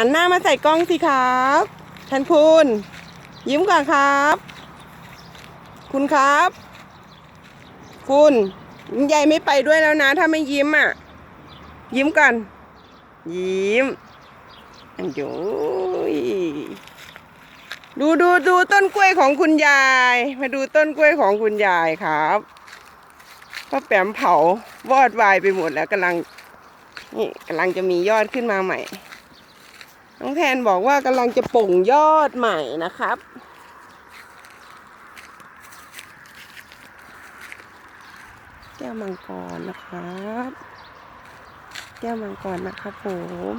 หันหน้ามาใส่กล้องสิครับท่านคุณ ยิ้มก่อนครับ คุณครับ คุณยายไม่ไปด้วยแล้วนะ ถ้าไม่ยิ้มอะ ยิ้มก่อน ยิ้มอันโยยดูดูดูต้นกล้วยของคุณยาย มาดูต้นกล้วยของคุณยายครับป้าแปมเผาวอดวายไปหมดแล้วกำลังนี่กำลังจะมียอดขึ้นมาใหม่ น้องแทนบอกว่ากำลังจะปล่งยอดใหม่นะครับ แก้วมังกรนะครับ แก้วมังกรนะครับผม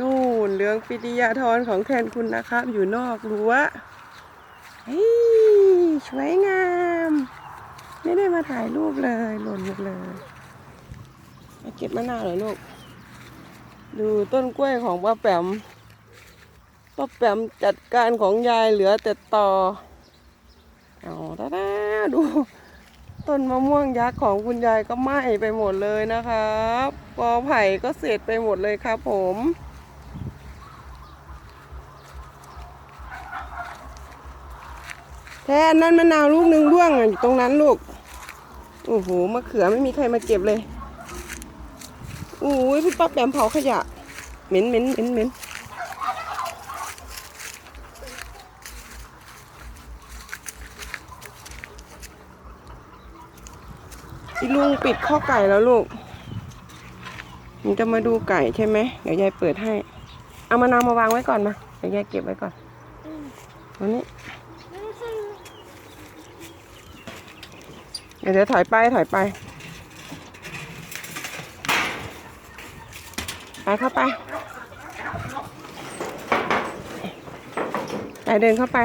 นู่นเหลืองปิติยาธรของแทนคุณนะครับ อยู่นอกรั้วเฮ้ยสวยงาม ไม่ได้มาถ่ายรูปเลยหล่นหมดเลยเก็บมะนาวหน่อยลูก ดูต้นกล้วยของป้าแปม ป้าแปมจัดการของยายเหลือแต่ตอเอาตาดาดู ต้นมะม่วงยักษ์ของคุณยายก็ไหม้ไปหมดเลยนะครับกอไผ่ก็เสร็จไปหมดเลยครับผมแทนนั่นมะนาวลูกหนึ่งร่วงอยู่ตรงนั้นลูก โอ้โหมะเขือไม่มีใครมาเก็บเลยโอ้ยพี่ป๊อปแปมเผาขยะ เหม็นเหม็นเหม็นเหม็น พี่ลุงปิดข้อไก่แล้วลูกมันจะมาดูไก่ใช่ไหมเดี๋ยวยายเปิดให้ เอามะนาวมาวางไว้ก่อนมา เดี๋ยวยายเก็บไว้ก่อนวันนี้ เดี๋ยวเดี๋ยวถอยไปถอยไป ไปเข้าไป ไปเดินเข้าไป